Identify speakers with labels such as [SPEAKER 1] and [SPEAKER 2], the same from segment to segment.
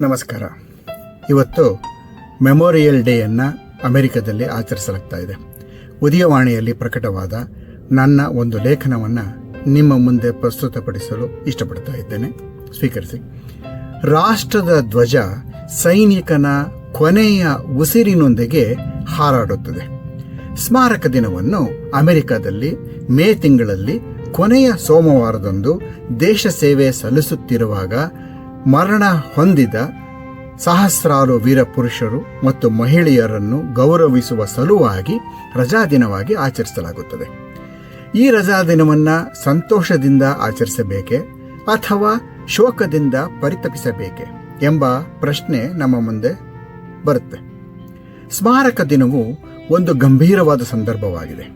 [SPEAKER 1] ನಮಸ್ಕಾರ. ಇವತ್ತು ಮೆಮೋರಿಯಲ್ ಡೇಯನ್ನು ಅಮೆರಿಕದಲ್ಲಿ ಆಚರಿಸಲಾಗ್ತಾ ಇದೆ. ಉದಯವಾಣಿಯಲ್ಲಿ ಪ್ರಕಟವಾದ ನನ್ನ ಒಂದು ಲೇಖನವನ್ನು ನಿಮ್ಮ ಮುಂದೆ ಪ್ರಸ್ತುತಪಡಿಸಲು ಇಷ್ಟಪಡ್ತಾ ಇದ್ದೇನೆ. ಸ್ವೀಕರಿಸಿ. ರಾಷ್ಟ್ರದ ಧ್ವಜ ಸೈನಿಕನ ಕೊನೆಯ ಉಸಿರಿನೊಂದಿಗೆ ಹಾರಾಡುತ್ತದೆ. ಸ್ಮಾರಕ ದಿನವನ್ನು ಅಮೆರಿಕದಲ್ಲಿ ಮೇ ತಿಂಗಳಲ್ಲಿ ಕೊನೆಯ ಸೋಮವಾರದಂದು ದೇಶ ಸೇವೆ ಸಲ್ಲಿಸುತ್ತಿರುವಾಗ ಮರಣ ಹೊಂದಿದ ಸಹಸ್ರಾರು ವೀರ ಪುರುಷರು ಮತ್ತು ಮಹಿಳೆಯರನ್ನು ಗೌರವಿಸುವ ಸಲುವಾಗಿ ರಜಾದಿನವಾಗಿ ಆಚರಿಸಲಾಗುತ್ತದೆ. ಈ ರಜಾದಿನವನ್ನು ಸಂತೋಷದಿಂದ ಆಚರಿಸಬೇಕೆ ಅಥವಾ ಶೋಕದಿಂದ ಪರಿತಪಿಸಬೇಕೆ ಎಂಬ ಪ್ರಶ್ನೆ ನಮ್ಮ ಮುಂದೆ ಬರುತ್ತೆ. ಸ್ಮಾರಕ ದಿನವು ಒಂದು ಗಂಭೀರವಾದ ಸಂದರ್ಭವಾಗಿದೆ.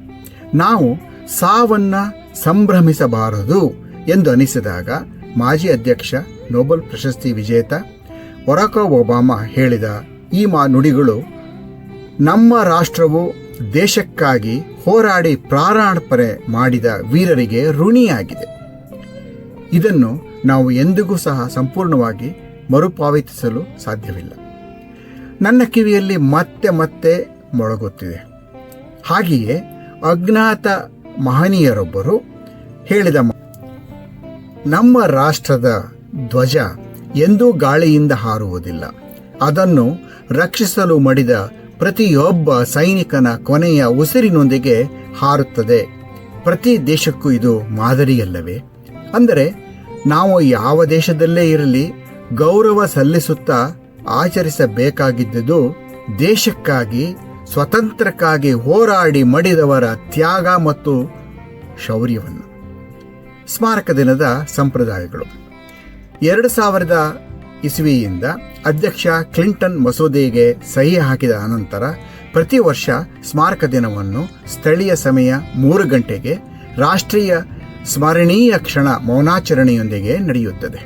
[SPEAKER 1] ನಾವು ಸಾವನ್ನ ಸಂಭ್ರಮಿಸಬಾರದು ಎಂದು ಅನಿಸಿದಾಗ ಮಾಜಿ ಅಧ್ಯಕ್ಷ ನೊಬೆಲ್ ಪ್ರಶಸ್ತಿ ವಿಜೇತ ಒರಾಕ ಒಬಾಮಾ ಹೇಳಿದ ಈ ಮಾ ನುಡಿಗಳು ನಮ್ಮ ರಾಷ್ಟ್ರವು ದೇಶಕ್ಕಾಗಿ ಹೋರಾಡಿ ಪ್ರಾರಾಣಪರೆ ಮಾಡಿದ ವೀರರಿಗೆ ಋಣಿಯಾಗಿದೆ. ಇದನ್ನು ನಾವು ಎಂದಿಗೂ ಸಹ ಸಂಪೂರ್ಣವಾಗಿ ಮರುಪಾವತಿಸಲು ಸಾಧ್ಯವಿಲ್ಲ. ನನ್ನ ಕಿವಿಯಲ್ಲಿ ಮತ್ತೆ ಮತ್ತೆ ಮೊಳಗುತ್ತಿದೆ. ಹಾಗೆಯೇ ಅಜ್ಞಾತ ಮಹನೀಯರೊಬ್ಬರು ಹೇಳಿದ ನಮ್ಮ ರಾಷ್ಟ್ರದ ಧ್ವಜ ಎಂದೂ ಗಾಳಿಯಿಂದ ಹಾರುವುದಿಲ್ಲ. ಅದನ್ನು ರಕ್ಷಿಸಲು ಮಡಿದ ಪ್ರತಿಯೊಬ್ಬ ಸೈನಿಕನ ಕೊನೆಯ ಉಸಿರಿನೊಂದಿಗೆ ಹಾರುತ್ತದೆ. ಪ್ರತಿ ದೇಶಕ್ಕೂ ಇದು ಮಾದರಿಯಲ್ಲವೇ? ಅಂದರೆ, ನಾವು ಯಾವ ದೇಶದಲ್ಲೇ ಇರಲಿ ಗೌರವ ಸಲ್ಲಿಸುತ್ತಾ ಆಚರಿಸಬೇಕಾಗಿದ್ದುದು ದೇಶಕ್ಕಾಗಿ, ಸ್ವತಂತ್ರಕ್ಕಾಗಿ ಹೋರಾಡಿ ಮಡಿದವರ ತ್ಯಾಗ ಮತ್ತು ಶೌರ್ಯವನ್ನು. ಸ್ಮಾರಕ ದಿನದ ಸಂಪ್ರದಾಯಗಳು. ಎರಡು ಸಾವಿರದ ಇಸ್ವಿಯಿಂದ ಅಧ್ಯಕ್ಷ ಕ್ಲಿಂಟನ್ ಮಸೂದೆಗೆ ಸಹಿ ಹಾಕಿದ ಅನಂತರ ಪ್ರತಿ ವರ್ಷ ಸ್ಮಾರಕ ದಿನವನ್ನು ಸ್ಥಳೀಯ ಸಮಯ ಮೂರು ಗಂಟೆಗೆ ರಾಷ್ಟ್ರೀಯ ಸ್ಮರಣೀಯ ಕ್ಷಣ ಮೌನಾಚರಣೆಯೊಂದಿಗೆ ನಡೆಯುತ್ತದೆ.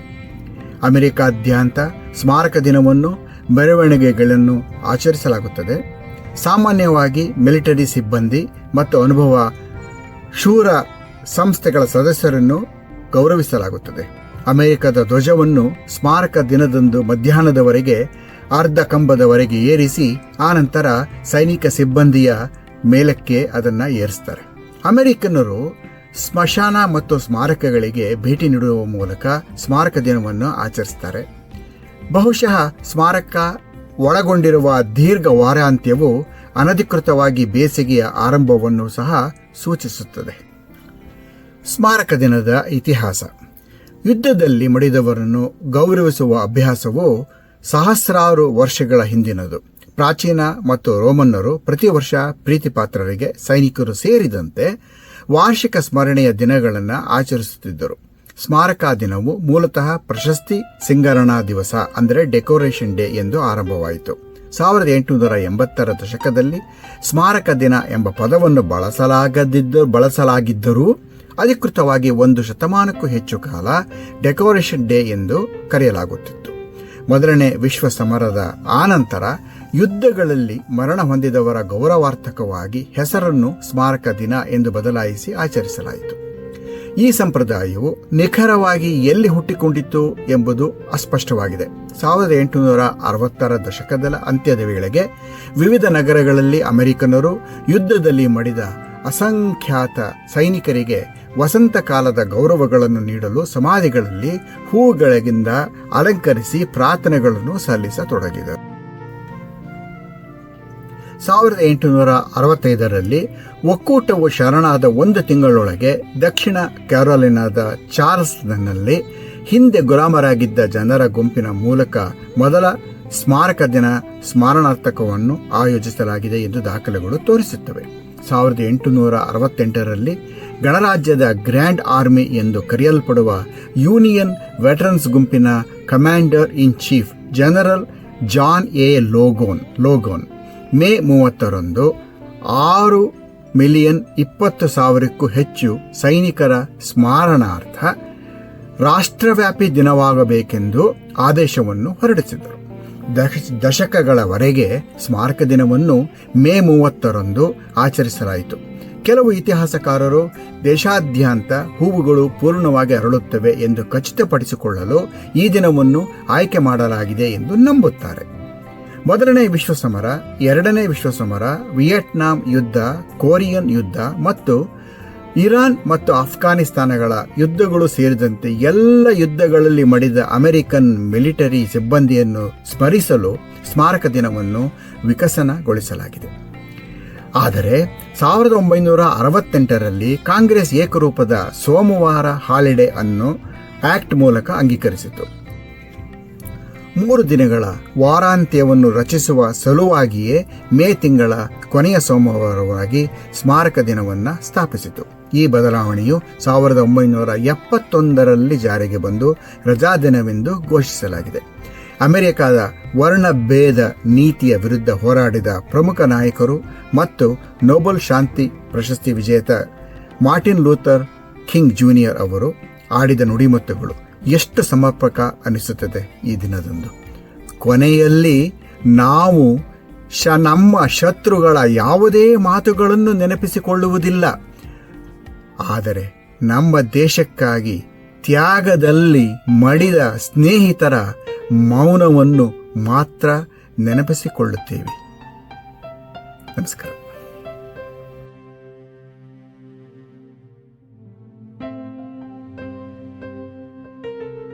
[SPEAKER 1] ಅಮೆರಿಕಾದ್ಯಂತ ಸ್ಮಾರಕ ದಿನವನ್ನು ಮೆರವಣಿಗೆಗಳನ್ನು ಆಚರಿಸಲಾಗುತ್ತದೆ. ಸಾಮಾನ್ಯವಾಗಿ ಮಿಲಿಟರಿ ಸಿಬ್ಬಂದಿ ಮತ್ತು ಅನುಭವ ಶೂರ ಸಂಸ್ಥೆಗಳ ಸದಸ್ಯರನ್ನು ಗೌರವಿಸಲಾಗುತ್ತದೆ. ಅಮೆರಿಕದ ಧ್ವಜವನ್ನು ಸ್ಮಾರಕ ದಿನದಂದು ಮಧ್ಯಾಹ್ನದವರೆಗೆ ಅರ್ಧ ಕಂಬದವರೆಗೆ ಏರಿಸಿ, ಆನಂತರ ಸೈನಿಕ ಸಿಬ್ಬಂದಿಯ ಮೇಲಕ್ಕೆ ಅದನ್ನು ಏರಿಸ್ತಾರೆ. ಅಮೆರಿಕನ್ನರು ಸ್ಮಶಾನ ಮತ್ತು ಸ್ಮಾರಕಗಳಿಗೆ ಭೇಟಿ ನೀಡುವ ಮೂಲಕ ಸ್ಮಾರಕ ದಿನವನ್ನು ಆಚರಿಸ್ತಾರೆ. ಬಹುಶಃ ಸ್ಮಾರಕ ಒಳಗೊಂಡಿರುವ ದೀರ್ಘ ವಾರಾಂತ್ಯವು ಅನಧಿಕೃತವಾಗಿ ಬೇಸಿಗೆಯ ಆರಂಭವನ್ನು ಸಹ ಸೂಚಿಸುತ್ತದೆ. ಸ್ಮಾರಕ ದಿನದ ಇತಿಹಾಸ. ಯುದ್ಧದಲ್ಲಿ ಮಡಿದವರನ್ನು ಗೌರವಿಸುವ ಅಭ್ಯಾಸವು ಸಹಸ್ರಾರು ವರ್ಷಗಳ ಹಿಂದಿನದು. ಪ್ರಾಚೀನ ಮತ್ತು ರೋಮನ್ನರು ಪ್ರತಿ ವರ್ಷ ಪ್ರೀತಿಪಾತ್ರರಿಗೆ ಸೈನಿಕರು ಸೇರಿದಂತೆ ವಾರ್ಷಿಕ ಸ್ಮರಣೆಯ ದಿನಗಳನ್ನು ಆಚರಿಸುತ್ತಿದ್ದರು. ಸ್ಮಾರಕ ದಿನವು ಮೂಲತಃ ಪ್ರಶಸ್ತಿ ಸಿಂಗರಣಾ ದಿವಸ, ಅಂದರೆ ಡೆಕೋರೇಷನ್ ಡೇ ಎಂದು ಆರಂಭವಾಯಿತು. ಸಾವಿರದ ಎಂಟುನೂರ ಎಂಬತ್ತರ ದಶಕದಲ್ಲಿ ಸ್ಮಾರಕ ದಿನ ಎಂಬ ಪದವನ್ನು ಬಳಸಲಾಗದಿದ್ದ ಬಳಸಲಾಗಿದ್ದರೂ ಅಧಿಕೃತವಾಗಿ ಒಂದು ಶತಮಾನಕ್ಕೂ ಹೆಚ್ಚು ಕಾಲ ಡೆಕೋರೇಷನ್ ಡೇ ಎಂದು ಕರೆಯಲಾಗುತ್ತಿತ್ತು. ಮೊದಲನೇ ವಿಶ್ವ ಸಮರದ ಆನಂತರ ಯುದ್ಧಗಳಲ್ಲಿ ಮರಣ ಹೊಂದಿದವರ ಗೌರವಾರ್ಥಕವಾಗಿ ಹೆಸರನ್ನು ಸ್ಮಾರಕ ದಿನ ಎಂದು ಬದಲಾಯಿಸಿ ಆಚರಿಸಲಾಯಿತು. ಈ ಸಂಪ್ರದಾಯವು ನಿಖರವಾಗಿ ಎಲ್ಲಿ ಹುಟ್ಟಿಕೊಂಡಿತ್ತು ಎಂಬುದು ಅಸ್ಪಷ್ಟವಾಗಿದೆ. ಸಾವಿರದ ಎಂಟುನೂರ ಅರವತ್ತರ ದಶಕದ ಅಂತ್ಯದ ವೇಳೆಗೆ ವಿವಿಧ ನಗರಗಳಲ್ಲಿ ಅಮೆರಿಕನರು ಯುದ್ಧದಲ್ಲಿ ಮಡಿದ ಅಸಂಖ್ಯಾತ ಸೈನಿಕರಿಗೆ ವಸಂತ ಕಾಲದ ಗೌರವಗಳನ್ನು ನೀಡಲು ಸಮಾಧಿಗಳಲ್ಲಿ ಹೂಗಳಿಂದ ಅಲಂಕರಿಸಿ ಪ್ರಾರ್ಥನೆಗಳನ್ನು ಸಲ್ಲಿಸತೊಡಗಿದರು. ಸಾವಿರದ ಎಂಟುನೂರ ಅರವತ್ತೈದರಲ್ಲಿ ಒಕ್ಕೂಟವು ಶರಣಾದ ಒಂದು ತಿಂಗಳೊಳಗೆ ದಕ್ಷಿಣ ಕ್ಯಾರೋಲಿನಾದ ಚಾರ್ಲ್ಸ್ನಲ್ಲಿ ಹಿಂದೆ ಗುಲಾಮರಾಗಿದ್ದ ಜನರ ಗುಂಪಿನ ಮೂಲಕ ಮೊದಲ ಸ್ಮಾರಕ ದಿನ ಸ್ಮರಣಾರ್ಥಕವನ್ನು ಆಯೋಜಿಸಲಾಗಿದೆ ಎಂದು ದಾಖಲೆಗಳು ತೋರಿಸುತ್ತವೆ. ಸಾವಿರದ ಎಂಟುನೂರ ಅರವತ್ತೆಂಟರಲ್ಲಿ ಗಣರಾಜ್ಯದ ಗ್ರ್ಯಾಂಡ್ ಆರ್ಮಿ ಎಂದು ಕರೆಯಲ್ಪಡುವ ಯೂನಿಯನ್ ವೆಟರನ್ಸ್ ಗುಂಪಿನ commander in chief general John A Logan Logan. May ಮೂವತ್ತರಂದು ಆರು ಮಿಲಿಯನ್ ಇಪ್ಪತ್ತು ಸಾವಿರಕ್ಕೂ ಹೆಚ್ಚು ಸೈನಿಕರ ಸ್ಮಾರಣಾರ್ಥ ರಾಷ್ಟ್ರವ್ಯಾಪಿ ದಿನವಾಗಬೇಕೆಂದು ಆದೇಶವನ್ನು ಹೊರಡಿಸಿದರು. ದಶಕಗಳವರೆಗೆ ಸ್ಮಾರಕ ದಿನವನ್ನು ಮೇ ಮೂವತ್ತರಂದು ಆಚರಿಸಲಾಯಿತು. ಕೆಲವು ಇತಿಹಾಸಕಾರರು ದೇಶಾದ್ಯಂತ ಹೂವುಗಳು ಪೂರ್ಣವಾಗಿ ಅರಳುತ್ತವೆ ಎಂದು ಖಚಿತಪಡಿಸಿಕೊಳ್ಳಲು ಈ ದಿನವನ್ನು ಆಯ್ಕೆ ಮಾಡಲಾಗಿದೆ ಎಂದು ನಂಬುತ್ತಾರೆ. ಮೊದಲನೇ ವಿಶ್ವ ಸಮರ ಎರಡನೇ ವಿಶ್ವ ಸಮರ ವಿಯೆಟ್ನಾಂ ಯುದ್ಧ, ಕೊರಿಯನ್ ಯುದ್ಧ ಮತ್ತು ಇರಾನ್ ಮತ್ತು ಅಫ್ಘಾನಿಸ್ತಾನಗಳ ಯುದ್ಧಗಳು ಸೇರಿದಂತೆ ಎಲ್ಲ ಯುದ್ಧಗಳಲ್ಲಿ ಮಡಿದ ಅಮೆರಿಕನ್ ಮಿಲಿಟರಿ ಸಿಬ್ಬಂದಿಯನ್ನು ಸ್ಮರಿಸಲು ಸ್ಮಾರಕ ದಿನವನ್ನು ವಿಕಸನಗೊಳಿಸಲಾಗಿದೆ. ಆದರೆ ಸಾವಿರದ ಒಂಬೈನೂರ ಅರವತ್ತೆಂಟರಲ್ಲಿ ಕಾಂಗ್ರೆಸ್ ಏಕರೂಪದ ಸೋಮವಾರ ಹಾಲಿಡೇ ಅನ್ನು ಆಕ್ಟ್ ಮೂಲಕ ಅಂಗೀಕರಿಸಿತು. ಮೂರು ದಿನಗಳ ವಾರಾಂತ್ಯವನ್ನು ರಚಿಸುವ ಸಲುವಾಗಿಯೇ ಮೇ ತಿಂಗಳ ಕೊನೆಯ ಸೋಮವಾರವಾಗಿ ಸ್ಮಾರಕ ದಿನವನ್ನು ಸ್ಥಾಪಿಸಿತು. ಈ ಬದಲಾವಣೆಯು ಸಾವಿರದ ಒಂಬೈನೂರ ಎಪ್ಪತ್ತೊಂದರಲ್ಲಿ ಜಾರಿಗೆ ಬಂದು ರಜಾದಿನವೆಂದು ಘೋಷಿಸಲಾಗಿದೆ. ಅಮೆರಿಕದ ವರ್ಣಭೇದ ನೀತಿಯ ವಿರುದ್ಧ ಹೋರಾಡಿದ ಪ್ರಮುಖ ನಾಯಕರು ಮತ್ತು ನೊಬೆಲ್ ಶಾಂತಿ ಪ್ರಶಸ್ತಿ ವಿಜೇತ ಮಾರ್ಟಿನ್ ಲೂಥರ್ ಕಿಂಗ್ ಜೂನಿಯರ್ ಅವರು ಆಡಿದ ನುಡಿಮುತ್ತುಗಳು ಎಷ್ಟು ಸಮರ್ಪಕ ಅನಿಸುತ್ತದೆ ಈ ದಿನದಂದು. ಕೊನೆಯಲ್ಲಿ ನಾವು ಶ ನಮ್ಮ ಶತ್ರುಗಳ ಯಾವುದೇ ಮಾತುಗಳನ್ನು ನೆನಪಿಸಿಕೊಳ್ಳುವುದಿಲ್ಲ. ಆದರೆ ನಮ್ಮ ದೇಶಕ್ಕಾಗಿ ತ್ಯಾಗದಲ್ಲಿ ಮಡಿದ ಸ್ನೇಹಿತರ ಮೌನವನ್ನು ಮಾತ್ರ ನೆನಪಿಸಿಕೊಳ್ಳುತ್ತೇವೆ. ನಮಸ್ಕಾರ.